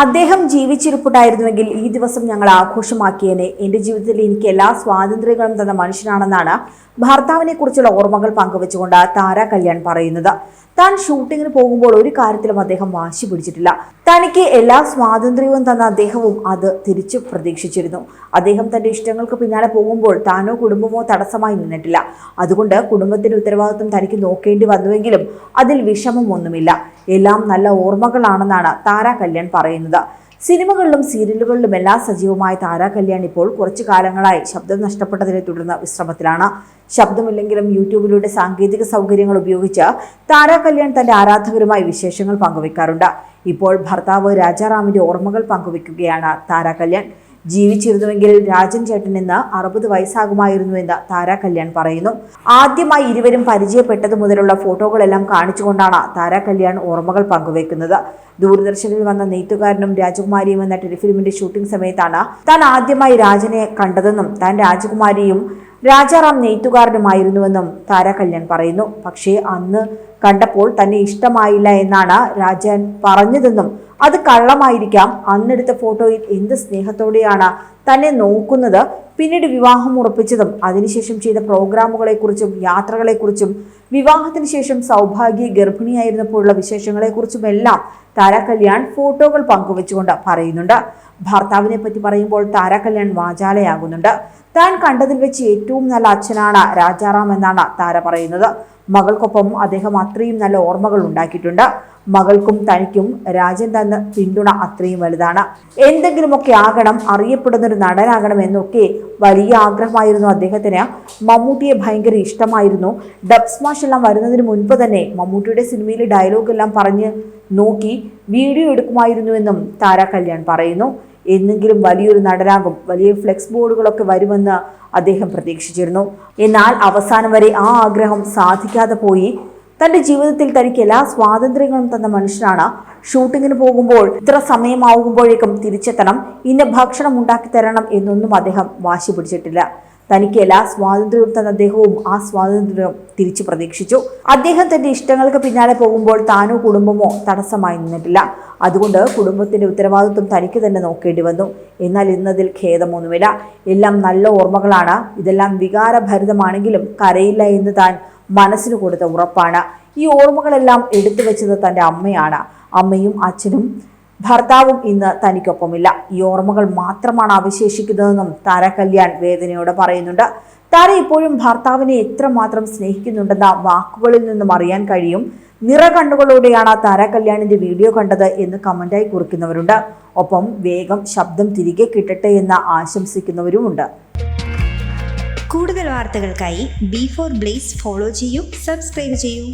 അദ്ദേഹം ജീവിച്ചിരിപ്പുണ്ടായിരുന്നുവെങ്കിൽ ഈ ദിവസം ഞങ്ങൾ ആഘോഷമാക്കിയേനെ. എന്റെ ജീവിതത്തിൽ എനിക്ക് എല്ലാ സ്വാതന്ത്ര്യങ്ങളും തന്ന മനുഷ്യനാണെന്നാണ് ഭർത്താവിനെ കുറിച്ചുള്ള ഓർമ്മകൾ പങ്കുവെച്ചുകൊണ്ട് താര കല്യാൺ പറയുന്നത്. താൻ ഷൂട്ടിങ്ങിന് പോകുമ്പോൾ ഒരു കാര്യത്തിലും അദ്ദേഹം വാശി പിടിച്ചിട്ടില്ല. തനിക്ക് എല്ലാ സ്വാതന്ത്ര്യവും തന്ന അദ്ദേഹവും അത് തിരിച്ചു പ്രതീക്ഷിച്ചിരുന്നു. അദ്ദേഹം തന്റെ ഇഷ്ടങ്ങൾക്ക് പിന്നാലെ പോകുമ്പോൾ താനോ കുടുംബമോ തടസ്സമായി നിന്നിട്ടില്ല. അതുകൊണ്ട് കുടുംബത്തിന്റെ ഉത്തരവാദിത്വം തനിക്ക് നോക്കേണ്ടി വന്നുവെങ്കിലും അതിൽ വിഷമമൊന്നുമില്ല. എല്ലാം നല്ല ഓർമ്മകളാണെന്നാണ് താര കല്യാൺ പറയുന്നത്. സിനിമകളിലും സീരിയലുകളിലും എല്ലാ സജീവമായ താരാ കല്യാൺ ഇപ്പോൾ കുറച്ചു കാലങ്ങളായി ശബ്ദം നഷ്ടപ്പെട്ടതിനെ തുടർന്ന് വിശ്രമത്തിലാണ്. ശബ്ദമില്ലെങ്കിലും യൂട്യൂബിലൂടെ സാങ്കേതിക സൗകര്യങ്ങൾ ഉപയോഗിച്ച് താരാ കല്യാൺ തന്റെ ആരാധകരുമായി വിശേഷങ്ങൾ പങ്കുവെക്കാറുണ്ട്. ഇപ്പോൾ ഭർത്താവ് രാജാറാമിന്റെ ഓർമ്മകൾ പങ്കുവെക്കുകയാണ് താരാ കല്യാൺ. ജീവിച്ചിരുന്നുവെങ്കിൽ രാജൻ ചേട്ടൻ ഇന്ന് അറുപത് വയസ്സാകുമായിരുന്നു എന്ന് താര കല്യാൺ പറയുന്നു. ആദ്യമായി ഇരുവരും പരിചയപ്പെട്ടതു മുതലുള്ള ഫോട്ടോകളെല്ലാം കാണിച്ചുകൊണ്ടാണ് താര കല്യാൺ ഓർമ്മകൾ പങ്കുവെക്കുന്നത്. ദൂരദർശനിൽ വന്ന നെയ്ത്തുകാരനും രാജകുമാരിയും എന്ന ടെലിഫിലിമിന്റെ ഷൂട്ടിംഗ് സമയത്താണ് താൻ ആദ്യമായി രാജനെ കണ്ടതെന്നും താൻ രാജകുമാരിയും രാജാറാം നെയ്ത്തുകാരനുമായിരുന്നുവെന്നും താര കല്യാൺ പറയുന്നു. പക്ഷേ അന്ന് കണ്ടപ്പോൾ തന്നെ ഇഷ്ടമായില്ല എന്നാണ് രാജൻ പറഞ്ഞതെന്നും അത് കള്ളമായിരിക്കാം. അന്നെടുത്ത ഫോട്ടോയിൽ എന്ത് സ്നേഹത്തോടെയാണ് തന്നെ നോക്കുന്നത്. പിന്നീട് വിവാഹം ഉറപ്പിച്ചതും അതിനുശേഷം ചെയ്ത പ്രോഗ്രാമുകളെക്കുറിച്ചും യാത്രകളെക്കുറിച്ചും വിവാഹത്തിന് ശേഷം സൗഭാഗ്യ ഗർഭിണിയായിരുന്നപ്പോഴുള്ള വിശേഷങ്ങളെക്കുറിച്ചും എല്ലാം താര കല്യാൺ ഫോട്ടോകൾ പങ്കുവെച്ചുകൊണ്ട് പറയുന്നുണ്ട്. ഭർത്താവിനെ പറ്റി പറയുമ്പോൾ താര കല്യാൺ വാചാലയാകുന്നുണ്ട്. താൻ കണ്ടതിൽ വെച്ച് ഏറ്റവും നല്ല അച്ഛനാണ് രാജാറാം എന്നാണ് താര പറയുന്നത്. മകൾക്കൊപ്പം അദ്ദേഹം അത്രയും നല്ല ഓർമ്മകൾ ഉണ്ടാക്കിയിട്ടുണ്ട്. മകൾക്കും തനിക്കും രാജൻ തന്ന പിന്തുണ അത്രയും വലുതാണ്. എന്തെങ്കിലുമൊക്കെ ആകണം അറിയപ്പെടുന്ന ഒരു നടനാകണം എന്നൊക്കെ വലിയ ആഗ്രഹമായിരുന്നു അദ്ദേഹത്തിന്. മമ്മൂട്ടിയെ ഭയങ്കര ഇഷ്ടമായിരുന്നു. ഡബ് സ്മാഷ് എല്ലാം വരുന്നതിന് മുൻപ് തന്നെ മമ്മൂട്ടിയുടെ സിനിമയിലെ ഡയലോഗ് എല്ലാം പറഞ്ഞ് നോക്കി വീഡിയോ എടുക്കുമായിരുന്നുവെന്നും താര കല്യാൺ പറയുന്നു. എന്നെങ്കിലും വലിയൊരു നടനാകും വലിയ ഫ്ലെക്സ് ബോർഡുകളൊക്കെ വരുമെന്ന് അദ്ദേഹം പ്രതീക്ഷിച്ചിരുന്നു. എന്നാൽ അവസാനം വരെ ആ ആഗ്രഹം സാധിക്കാതെ പോയി. തന്റെ ജീവിതത്തിൽ തനിക്ക് എല്ലാ സ്വാതന്ത്ര്യങ്ങളും തന്ന മനുഷ്യനാണ്. ഷൂട്ടിങ്ങിന് പോകുമ്പോൾ ഇത്ര സമയമാകുമ്പോഴേക്കും തിരിച്ചെത്തണം. ഇന്ന ഭക്ഷണം ഉണ്ടാക്കി തരണം എന്നൊന്നും അദ്ദേഹം വാശി പിടിച്ചിട്ടില്ല. തനിക്ക് എല്ലാ സ്വാതന്ത്ര്യവും തന്ന അദ്ദേഹവും ആ സ്വാതന്ത്ര്യം തിരിച്ചു പ്രതീക്ഷിച്ചു. അദ്ദേഹം തന്റെ ഇഷ്ടങ്ങൾക്ക് പിന്നാലെ പോകുമ്പോൾ താനോ കുടുംബമോ തടസ്സമായി നിന്നിട്ടില്ല. അതുകൊണ്ട് കുടുംബത്തിന്റെ ഉത്തരവാദിത്വം തനിക്ക് തന്നെ നോക്കേണ്ടി വന്നു. എന്നാൽ ഇന്നതിൽ ഖേദമൊന്നുമില്ല. എല്ലാം നല്ല ഓർമ്മകളാണ്. ഇതെല്ലാം വികാരഭരിതമാണെങ്കിലും കരയില്ല എന്ന് താൻ മനസ്സിന് കൊടുത്ത ഉറപ്പാണ്. ഈ ഓർമ്മകളെല്ലാം എടുത്തു വെച്ചത് തന്റെ അമ്മയാണ്. അമ്മയും അച്ഛനും ഭർത്താവും ഇന്ന് തനിക്കൊപ്പമില്ല. ഈ ഓർമ്മകൾ മാത്രമാണ് അവശേഷിക്കുന്നതെന്നും താര കല്യാൺ വേദനയോടെ പറയുന്നുണ്ട്. താര ഇപ്പോഴും ഭർത്താവിനെ എത്രമാത്രം സ്നേഹിക്കുന്നുണ്ടെന്ന വാക്കുകളിൽ നിന്നും അറിയാൻ കഴിയും. നിറ കണ്ണുകളോടെയാണ് താര കല്യാണിന്റെ വീഡിയോ കണ്ടത് എന്ന് കമന്റായി കുറിക്കുന്നവരുണ്ട്. ഒപ്പം വേഗം ശബ്ദം തിരികെ കിട്ടട്ടെ എന്ന് ആശംസിക്കുന്നവരുമുണ്ട്. കൂടുതൽ വാർത്തകൾക്കായി ബി ഫോർ ബ്ലേസ് ഫോളോ ചെയ്യൂ സബ്സ്ക്രൈബ് ചെയ്യൂ.